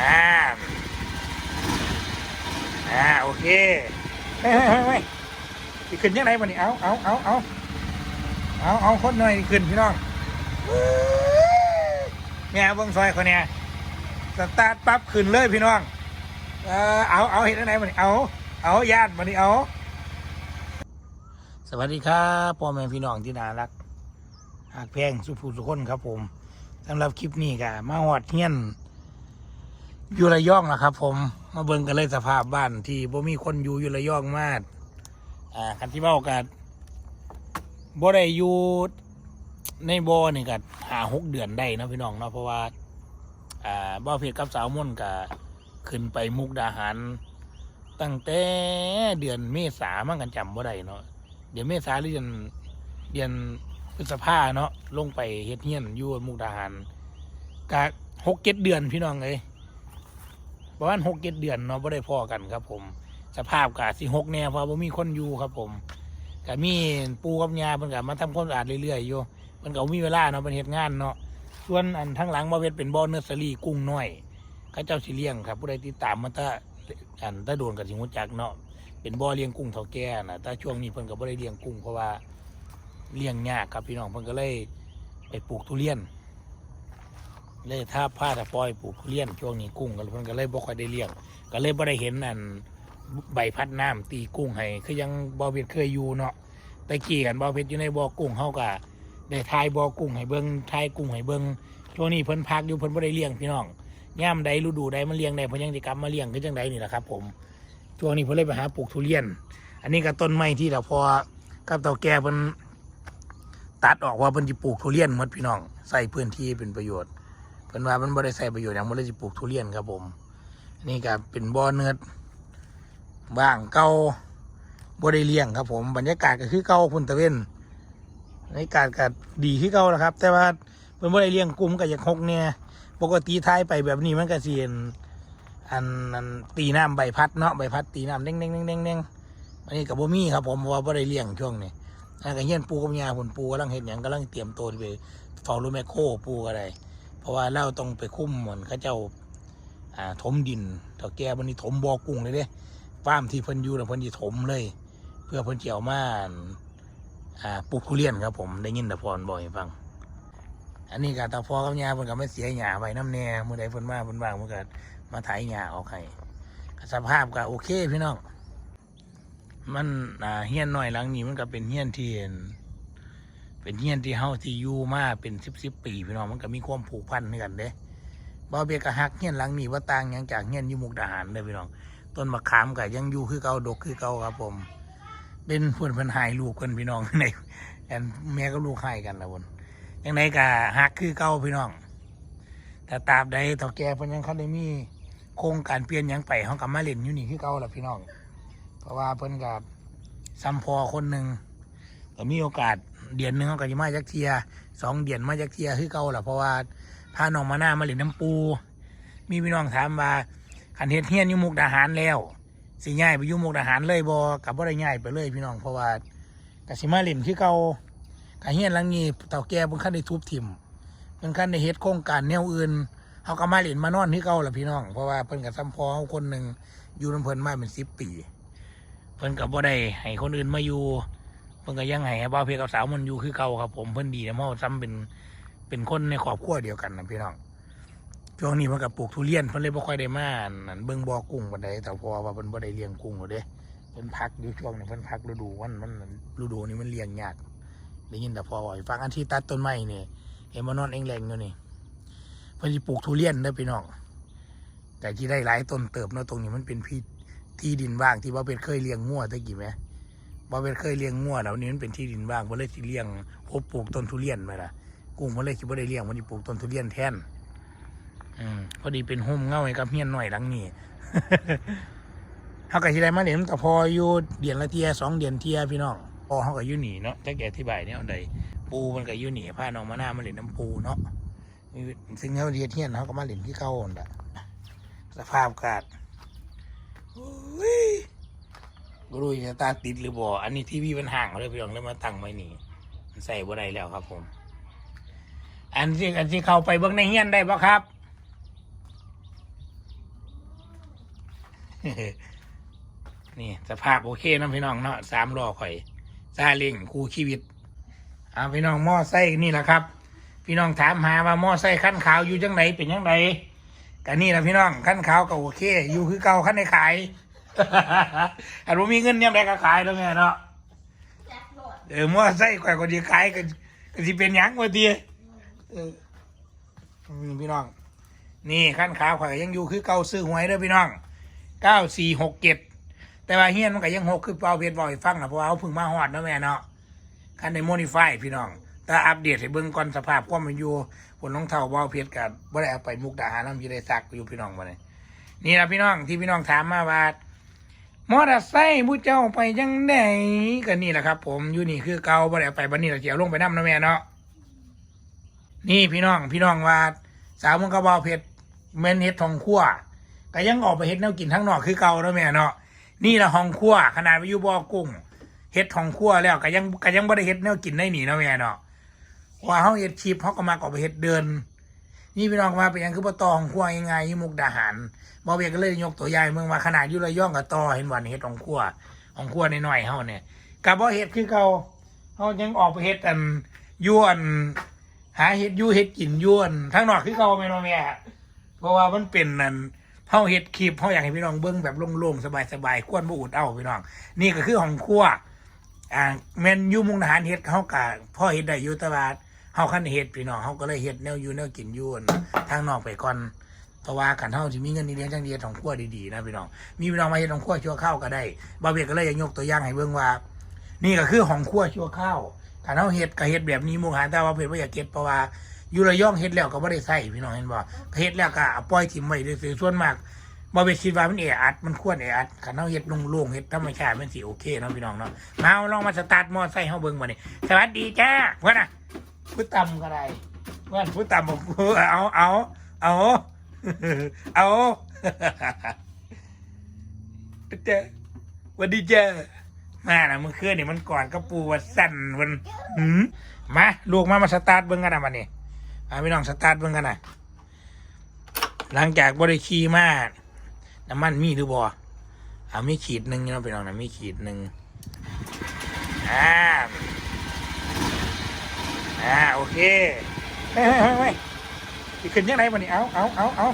อ่าอ่าโอเคเฮ้ยเฮ้ยเฮ้ยเฮ้ยสิขึ้นยังไงวันนี้เอาเอาเอาเอาเอาเอาคนหน่อยขึ้นพี่น้องเนี่ยเบิ้งซอยคนเนี่ยสตาร์ทปั๊บขึ้นเลยพี่น้อง เออเอาเอาเห็นยังไงวันนี้เอาเอาญาติวันนี้เอา สวัสดีครับพ่อแม่พี่น้องที่น่ารักหากแพงสุภูสุคนครับผมสำหรับคลิปนี้ก็มาหอดเฮียน อยู่ระยองนะครับ ผมมาเบิ่งกันเลยสภาพบ้านที่บ่มีคนอยู่อยู่ระยองมากอ่าคันที่เบ้ากันบ่ได้อยู่ในบ่อนี่ก็หาหกเดือนได้นะพี่น้องเนาะเพราะว่าอ่าบ่อเพชรกับสาวม่นก็ขึ้นไปมุกดาหาร ตั้งแต่เดือนเมษามันกันจำบ่ได้เนาะเดือนเมษาหรือเดือนเดือนพฤษภาเนาะลงไปเฮ็ดเฮียนอยู่มุกดาหารกะหกเจ็ดเดือนพี่น้องเลย ประมาณหกเจ็ดเดือนเนาะไม่ได้พอกันครับ ผม สภาพกะสิหกแนวเพราะว่มีคนอยู่ครับ ผมกะมีปูกับยาเพิ่นกะมาทำความสะอาดเรื่อยๆอยู่เพิ่นก็มีเวลาเนาะเป็นเฮ็ดงานเนาะส่วนอันทั้งหลังบ่าเวทเป็นบ่อเนอร์เซอรี่กุ้งน้อยเขาเจ้าสิเลี้ยงครับ ผู้ใดติดตามมาตาอันตาโดนกับสิงหูจักเนาะเป็นบ่อเลี้ยงกุ้งเท่าแก่นะแต่ช่วงนี้เพิ่นก็บ่ได้เลี้ยงกุ้งเพราะว่าเลี้ยงยากครับพี่น้องเพิ่นก็เลยไปปลูกทุเรียน เลยถ้าพาถ้าปล่อยปลูกทุเรียนช่วงนี้กุ้งก็เพิ่นก็เลยบ่ค่อยได้เลี้ยง ก็เลยบ่ได้เห็นอันใบพัดน้ำตีกุ้งให้คือยังบ่เพชรเคยอยู่เนาะแต่กี้กันบ่เพชรอยู่ในบ่อกุ้งเฮาก็ได้ทายบ่อกุ้งให้เบิ่งทายกุ้งให้เบิ่งช่วงนี้เพิ่นพักอยู่เพิ่นบ่ได้เลี้ยงพี่น้องย่ามใดฤดูใดมันเลี้ยงได้เพิ่นยังสิกลับมาเลี้ยงคือจังใดนี่แหละครับ ผมช่วงนี้เพิ่นเลยไปหาปลูกทุเรียน อันนี้ก็ต้นไม้ที่เราพอกับเต่าแก่เพิ่นตัดออกว่าเพิ่นสิปลูกทุเรียนหมดพี่น้องใส่พื้นที่เป็นประโยชน์ เพิ่นว่ามันบ่ได้ใส่ประโยชน์หยังบ่เลยสิปลูกทุเรียนครับผม นี่ก็เป็นบ่อเนื้อบ้างเก่าบ่ได้เลี้ยงครับ ผมบรรยากาศก็คือเก่าพุ่นตะเวนบรรยากาศก็ดีคือเก่าแล้วครับ แต่ว่าเพิ่นบ่ได้เลี้ยงกลุ่มก็อยากหกเนี่ยปกติท้ายไปแบบนี้มันก็สิเห็นอันอันตีน้ำใบพัดเนาะใบพัดตีน้ำเด้งเด้งเด้งเด้งเด้งอันนี้กับบ่มีครับ ผมเพราะว่าบ่ได้เลี้ยงช่วงนี้อันก็เฮียนปูกับยาผลปูกำลังเห็นอย่างกำลังเตรียมตัวไปเฝ้ารูแมคโครปูก็ได้เพ ราะว่าเราต้องไปคุ้มเหมือนเขาเจ้าอ่าถมดินเถ่าแก่บันนี้ถมบ่อกุ้งเลยเด้ฟาร์มที่เพิ่นอยู่น่ะเพิ่นสิถมเลย เพื่อเพิ่นสิเจียวมาอ่าปลูกทุเรียนครับผมได้ยินแต่พรบ่อกให้ฟัง อันนี้ก็ตาพอกับยาเพิ่นก็ไม่เสียหญ้าไว้น้ำแน่เมื่อใดเพิ่นมาเพิ่นว่างเพิ่นก็มาไถหญ้าออกให้สภาพก็โอเคพี่น้อง มันอ่าเฮี้ยนหน้อยหลังนี้มันก็เป็นเฮี้ยนที่ เห็นเป็นเฮียนที่เฮาที่อยู่มาเป็นสิบสิบปีพี่น้องมันก็มีความผูกพันกันเด้บ่าวเบียกก็ฮักเฮียนหลังนี้ว่าต่างยังจากเฮียนอยู่มุกดาหารเลยพี่น้อง ต้นมะขามก็ยังอยู่คือเก่าดกคือเก่าครับผม เป็นเพื่อนเพื่อนหายลูกเพื่อนพี่น้องในแอนแม่ก็ลูกหายกันนะบนยังไงก็ฮักคือเก่าพี่น้องแต่ตราบใดเฒ่าแก่เพิ่นยังคันได้มีโครงการเปลี่ยนยังไปเขากลับมาเล่นอยู่นี่คือเก่าแหละพี่น้อง เพราะว่าเพิ่นกับซัมพอคนหนึ่งก็มีโอกาส เดือนหนึ่งเขาก็จะมาจักเทียสองเดือนมาจักเทียคือเก่าแหละเพราะว่าพาน้องมาหน้ามาเล่นน้ำปู มีพี่น้องถามว่าคันเฮ็ดเฮียนยู่มุกดาหารแล้วสิง่ายไปยู่มุกดาหารเลยบ่กับบ่ได้ง่ายไปเลยพี่น้องเพราะว่ากสิมาเล่นคือเก่ากะเฮียนหลังนี้เต่าแก่เพิ่นคันได้ทุบทิ่มเพิ่นคันได้เฮ็ดโครงการแนวอื่นเขาก็มาเล่นมานอนที่เก่าแหละพี่น้องเพราะว่าเพิ่นกับซ้ำพอเขาคนหนึ่งอยู่น้ำเพิ่นมาเป็นสิบปี เพิ่นกับบ่ได้ให้คนอื่นมาอยู่ พิ่นก็ยังให้บ่าวเพกับสาวมันอยู่คือเก่าครับ ผมเพิ่นดีนะเมาซ้ำเป็นเป็นคนในครอบครัวเดียวกันนะพี่น้องช่วงนี้เพิ่นกับปลูกทุเรียนเพิ่นเลยบ่ค่อยได้มานั่นเบิ่งบ่อกุ้งปานใดแต่พอว่าเพิ่นบ่ได้เลี้ยงกุ้งหรอกเด้เพิ่นพักอยู่ช่วงนี้เพิ่นพักฤดูมันมันฤดูนี้มันเลี้ยงยากได้ยินแต่พอว่าฟังอันที่ตัดต้นไม้นี่เห็นมานอนเองแรงอยู่นี่เพิ่นสิปลูกทุเรียนเด้พี่น้องแต่ที่ได้หลายต้นเติบเนาะตรงนี้มันเป็นที่ที่ดินว่างที่ว่าเป็นเคยเลี้ยงงัวตะกี้ไหม ว่าเป็นเคยเลี้ยงงัวแล้วนี้มันเป็นที่ดินว่างเพิ่เลยสิเลี้ยงพบปลูกต้นทุเรียนไปละกุ้งเพิ่เลยสิบ่ได้เลี้ยงมันสิปลูกต้นทุเรียนแทนอืมพอดีเป็นโฮมเงาให้กับเฮียนหน่อยหลังนี้เฮาก็สิได้มาเล่นแต่พออยู่เดือนละเทียสองเดือนเทียพี่น้องพอเฮาก็อยู่นีเนาะจักแกอธิบายเนี่ยเอาใดปูมันก็อยู่นี่พาน้องมาหน้ามาเล่นน้ำปูเนาะซึ่งเขาเรียนเทียนเขาก็มาเล่นที่เขาอะสภาพอากาศโอ้ย ก็รู้จะตาติดหรือบ่อันนี้ทีวีมันห่างเลยพี่น้องเลยมาตั้งไว้นี่มันใส่บ่ได้แล้วครับ ผม อันที่อันที่เข้าไปเบิ่งในเฮียนได้ปะครับนี่สภาพโอเคนะพี่น้องเนาะสามล้อข่อยซาเล้งคู่ชีวิตเอาพี่น้องหม้อไส้นี่แหละครับ พี่น้องถามหาว่าหม้อไส้ขั้นขาวอยู่จังไหนเป็นยังไงกันนี่นะพี่น้องขั้นขาวก็โอเค อยู่คือเก่าขั้นในขาย อันว่ามีเงินเนี่ยได้ก็ขายแล้วแม่เนาะแจ็คโหลดเออมั่วไส้ก่อยก็ดีขายก็ก็สิเป็นหยังว่าดีเอออืมพี่น้อง นี่ขั้นขาวข่อยก็ยังอยู่คือเก่าซื้อหวยเด้อพี่น้องเก้าสี่หกเจ็ดแต่ว่าเฮียนมันก็ยังหกคือเปล่าเพชรบอกให้ฟังนะเพราะว่าเขาเพิ่งมาฮอดเนาะแม่เนาะขั้นในโมดิฟายพี่น้องแต่อัปเดตให้เบิ่งก่อนสภาพความมันอยู่ผลรองเท้าเบาเพชรกับบ่ได้เอาไปมุกดาหารน้ำอยู่ได้ซักอยู่พี่น้องมาเลยนี่นะพี่น้องที่พี่น้องถามมาว่า มอเตอร์ไซค์ผู้เจ้าไปยังไงก็นี่แหละครับ ผมอยู่นี่คือเกาบ่ได้เอาไปบันนี้เราเจียวลงไปน้ำนะแม่เนาะนี่พี่น้องพี่น้องว่าสาวมึงกรบอเพชรเมนเฮ็ดทองคั่วก็ยังออกไปเฮ็ดแนวกินทั้งนอกคือเกาแล้วแม่เนาะนี่ละห้องคั่วขนาดไปอยู่บ่อกุ้งเฮ็ดทองคั่วแล้วก็ยังก็ยังบ่ได้เฮ็ดแนวกินได้หนีเนาะแม่เนาะว่าเฮาเฮ็ดชีพเฮาก็มาออกไปเฮ็ดเดิน นี่พี่น้องว่าเป็นยังคือบ่ตอของคั่วยังไงยู่มุกดาหารบอเบียก็เลยยกตัวอย่างเมืองว่าขนาดอยุระย่องกับตอเห็นวันเฮ็ดของครัวของครัวน้อยๆเฮาเนี่ยกับบ่เฮ็ดคือเขาเฮายังออกไปเฮ็ดอันยวน หาเฮ็ดยู่เฮ็ดกินยวนทั้งนอกคือเขาแม่นบ่แม่เพราะว่ามันเป็นนั่นเฮาเฮ็ดคลิปเฮาอยากให้พี่น้องเบิ่งแบบโล่งๆสบายๆควรบ่อุดเอาพี่น้อง นี่ก็คือของครัวอ่าแม่นยู่มุกดาหารเฮ็ดเฮาก็พอเฮ็ดได้อยู่ต่ว่า เฮาคันเฮ็ดพี่น้องเฮาก็เลยเฮ็ดแนวอยู่แนวกินอยวนทางนอกไปก่อนเพราะว่าขันเท่าที่มีเงินนี่เลี้ยงจังเดียของขั้วดีๆนะพี่น้องมีพี่น้องมาเห็นของขั้วชั่วข้าวก็ได้บาเบียก็เลยยากตัวอย่างให้เบิ่งว่า นี่ก็คือของขั้วชั่วข้าวขันเท่าเฮ็ดก็เฮ็ดแบบนี้มูหาแต่ว่าเพิ่นว่อยากเก็บเพราะว่าอยู่ระยองเฮ็ดแล้วก็บ่ได้ใส่พี่น้องเห็นบ่เฮ็ดแล้วก็เอาปล่อยทิ้งไว้ซื่อส่วนมากบ่เบียคิดว่ามันแออัดมันควรแออัดขันเท่าเฮ็ดโล่งๆเฮ็ดธรรมชาติมันสิโอเคเนาะพี่น้องเนาะมาลองมาสตาร์ทมอไซค์เฮาเบิ่งบ่นี่สวัสดีจ้าเพื่อนน่ะ ผู้ต่ำก็ได้เพื่อนผู้ต่ำบอกเอาเอาเอาเอาเจ้าวันดีเจ้ามานะมึงเคลื่อนนี่มันก่อนก็ปูว่าสั่นมันหืมมาลูกมามาสตาร์ทเบิ้งกันนะมันนี่มาพี่น้องสตาร์ทเบิ้งกันนะหลังจากบริขี่มาน้ำมันมีหรือบ่อ่ามีขีดหนึ่งเนาะพี่น้องนะมีขีดหนึ่งอ่า อ่าโอเคเฮ้ยเฮ้ยเฮ้ยขึ้นยังไงมันนี่เอาเอาเอาเอา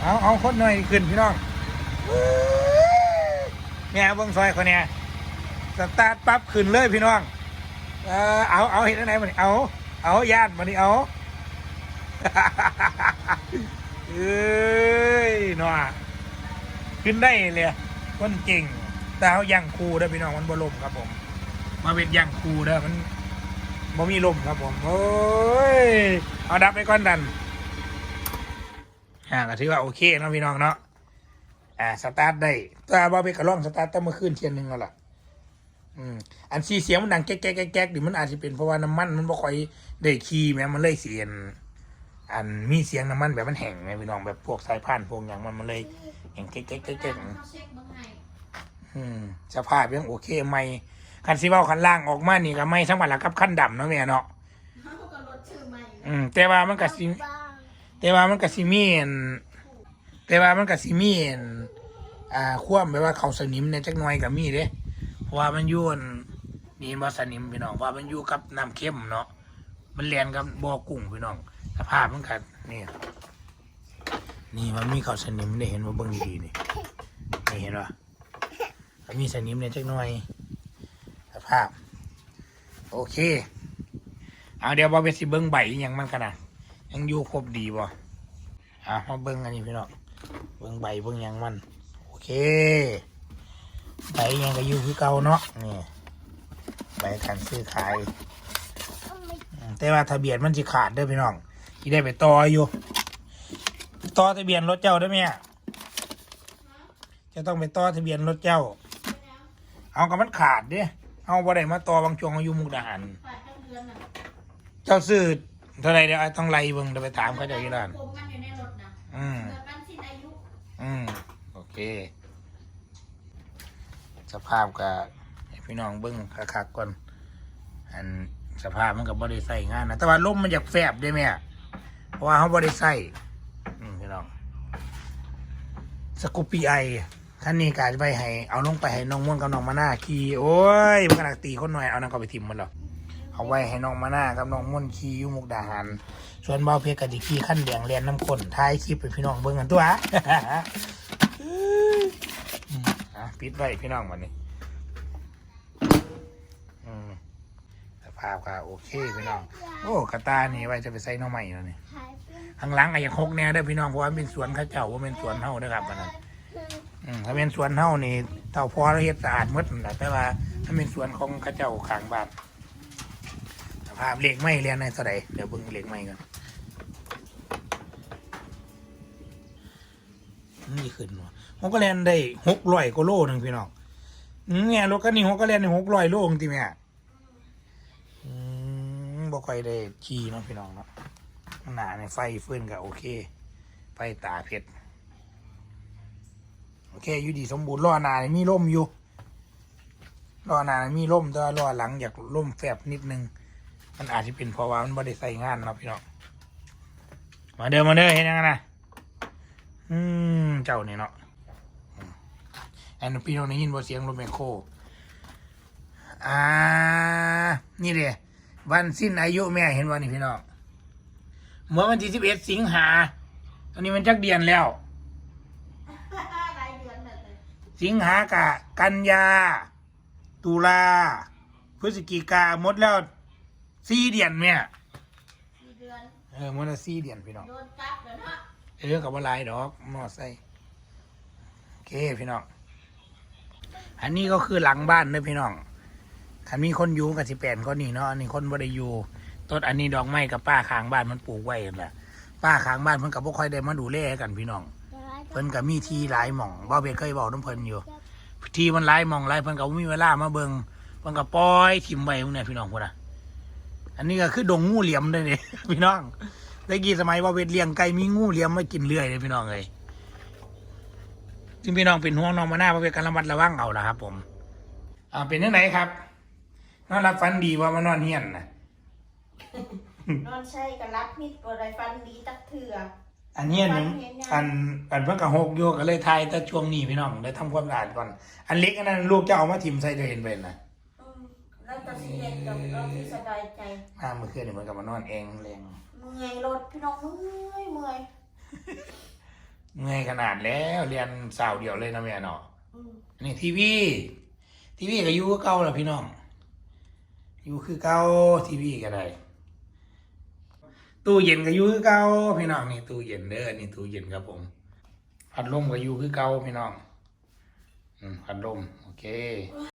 เอาเอาคนหน่อยขึ้นพี่น้องเนี่ยเบิ้งซอยคนเนี่ยสตาร์ทปั๊บขึ้นเลยพี่น้อง เออเอาเอาเห็นยังไงมันนี่เอาเอาญาติมันนี่เอาเอ้ยหน่อขึ้นได้เลยคนเก่งแต่เขาย่างคูเด้อพี่น้องมันบ่ลมครับผม มาเป็นย่างคูเด้อมัน บ่มีลมครับผมโอ้ยเอาดับไปก่อนดันอ่าก็ถือว่าโอเคนะพี่น้องเนาะอ่าสตาร์ทได้แต่ว่าไปกระล่องสตาร์ทตั้งเมื่อคืนเทียนหนึ่งแล้วล่ะอืมอันซีเสียงมันดังแก๊กแก๊กแก๊กดิมันอาจจะเป็นเพราะว่าน้ำมันมันบ่ค่อยได้คีย์แม้มันเลยเสียนอันมีเสียงน้ำมันแบบมันแห้งไงพี่น้องแบบพวกสายพานพวกอย่างมันมันเลยแห้งแก๊กแก๊กแก๊กแก๊กเขาเช็คเมืองไงอืมสภาพยังโอเคไหม คันซีเว้าคันล่างออกมานี่ก็ไม่ทั้งวันละกับขั้นดำเนาะแม่เนาะเขาก็ลดชื่อใหม่อืมแต่ว่ามันก็สิแต่ว่ามันก็สิมีอันแต่ว่ามันก็สิมีอันอ่าความแบบว่าเขาสนิมเนี่ยจักหน่อยก็มีเด้เพราะว่ามันอยู่อันนี่บ่สนิมพี่น้องว่ามันอยู่กับน้ำเค็มเนาะมันเลียนกับบ่อกุ้งพี่น้องสภาพมันก็นี่นี่มันมีเขาสนิมได้เห็นว่าเบิ่งดีๆนี่นี่เห็นป่ะมันมีสนิมเนี่ยจักหน่อยส ภาพ โอเคเอาเดี๋ยวบอเวสิเบิ้งใบยังมันกันนะยังอยู่ครบดีบ่อะมาเบิ้งอันนี้พี่น้องเบิ้งใบเบิ้งยังมัน โอเคใบยังก็อยู่คือเก่าเนาะนี่ใบการซื้อขาย แต่ว่าทะเบียนมันจะขาดเด้อพี่น้องที่ได้ไปต่ออยู่ต่อทะเบียนรถเจ้าได้ไหมจะต้องไปต่อทะเบียนรถเจ้า เอากับมันขาดเด้ เอาบ่ได้มาต่อบางช่วงอายุมุกดาหารฝ่ายตั้งเดือนน่ะเจ้าซื้อเท่าไหรเดี๋ยวไอ้ต้องไล่เบิ่งเดี๋ยวไปถามเขาเจ้าอยู่ด้านผมมันอยู่ในรถนะอืม เกิดมันสิ้นอายุอืม โอเค สภาพก็ให้พี่น้องเบิ่งคักๆก่อนอันสภาพมันก็บ่ได้ใส่งานนะแต่ว่าลมมันอยากแฟบได้ไหมอะเพราะว่าเขาบ่ได้ใส่อืมพี่น้องสสกูปปี้ไอ คันนี้กาจะไปให้เอาลงไปให้น้องม่วนกับน้องมาหน้าขี่โอ้ยมันกำลังตีคนหน่อยเอานั่นก็ไปทิมมันหรอกเอาไว้ให้น้องมาหน้ากับน้องม่วนขี่อยู่มุกดาหารส่วนเบาเพชรกับดิขี่ขั้นแดงเรียนน้ำข้นท้ายคลิปไปพี่น้องเบิ่งกันตัวอืมอะปิดไว้พี่น้องวันนี้อืมสภาพก็โอเคพี่น้อง โอ้กระตานี่ไว้จะไปใส่หน้องใหม่แล้วนี่ถ่ายเป็นข้างหลังก็ยังหกแน่เด้อพี่น้องเพราะว่ามันเป็นสวนเข้าเจ้าว่าเป็นสวนเฮาเด้อครับอันนั้น อืมถ้าเป็นสวนเฮานี่เต่าพอเราเฮ็ดสะอาดหมดนั่นแหละแต่ว่า ถ้าเป็นสวนของเข้าเจ้าข้างบ้านสภาพเหล็กไม้เรียนในเท่าใดเดี๋ยวเบิ่งเหล็กไม้กันนี่ขึ้นวะฮกก็เรียนได้หกร้อยกว่าโลหนึ่งพี่น้องเนี่ยรถคันนี้ฮกก็เรียนได้หกร้อยโลจริงๆแม่อืมบ่ค่อยได้ขี่เนาะพี่น้องเนาะหนาในไฟฟื่อนก็โอเค ไฟตาเพชร อเคอยู่ดีสมบูรณ์ล้อหน้านมีร่มอยู่ล้อหน้านมีร่มแต่ล้อหลังอยากร่มแฟบนิดนึง มันอาจจะเป็นเพราะว่ามันไม่ได้ใส่งานนะพี่น้องมาเดินมาเดินเห็นยังไงนะอืมเจ้านี่เนาะอืมอันพี่น้องได้ยินบ่เสียงรถแมคโครอ่า นี่เลยวันสิ้นอายุแม่เห็นวันนี้พี่น้องเมื่อวันที่สิบเอ็ดสิงหาตอนนี้มันจักเดือนแล้ว รายเดือนน่ะเลย สิงหากะ กันยา ตุลา พฤศจิกาหมดแล้วสี่เดือนเนี่ยสี่เดือนเออหมดแล้วสี่เดือนพี่น้อง โดนจับแล้วเนาะเออกับว่าลายดอกมอไซค์โอเคพี่น้อง อันนี้ก็คือหลังบ้านเด้อพี่น้องคันมีคนอยู่กับสิแปนก็นี่เนาะอันนี้คนบ่ได้อยู่ต้นอันนี้ดอกไม้กับป้าข้างบ้านมันปลูกไว้นั่นแหละป้าข้างบ้านมันกับบ่ค่อยได้มาดูแลกันพี่น้องเพิ่นก็มีที่หลายหม่องบ่าวเพชรเคยบอกน้ำเพิ่นอยู่ ที่มันหลายหม่องหลายเพิ่นก็บ่มีเวลามาเบิ่งเพิ่นก็ปล่อยทิ่มไว้พวกเนี้พี่น้องพุ่นน่ะอันนี้ก็คือดงงูเหลี่ยมเด้อนี่พี่น้องตะกี้สมัยบ่าวเพชรเลี้ยงไก่มีงูเหลี่ยมมากินเรื่อยเลยพี่น้องเอ้ยซึ่งพี่น้องเป็นห่วงน้องมาหน้าบ่าวเพชรก็ระมัดระวังเอาล่ะครับ ผมอ่าเป็นจังไดครับนอนรับฝันดีว่ามานอนเฮียนน่ะนอนใช่กับรับมิดบไรฟันดีตักเถื่อ อันเนี้ยหนึงอันอันเพิ่นก็หกอยู่ก็เลยทายแต่ช่วงนี้พี่น้องได้ทำความสะอาดก่อน อันเล็กอันนั้นลูกจะเอามาทิ่มใส่เดยวเห็นไปนะอืมแล้วก็สิเด็ดกับเราที่สบายใจมาเมื่อคืนนี่เหมือนกับมานอนเองแรงเมื่อยรถพี่น้องเมื่อยเมื่อยเมื่อยขนาดแล้วเรียนสาวเดียวเลยนะแม่เนาะอืมอันนี่ทีวีทีวีก็อยู่คือเก่าแหละพี่น้องอยู่คือเก่าทีวีก็ได้ ตู้เย็นก็อยู่คือเก่าพี่น้องนี่ตู้เย็นเด้อนี่ตู้เย็นครับผมพัดลมก็อยู่คือเก่าพี่น้องอืมพัดลมโอเค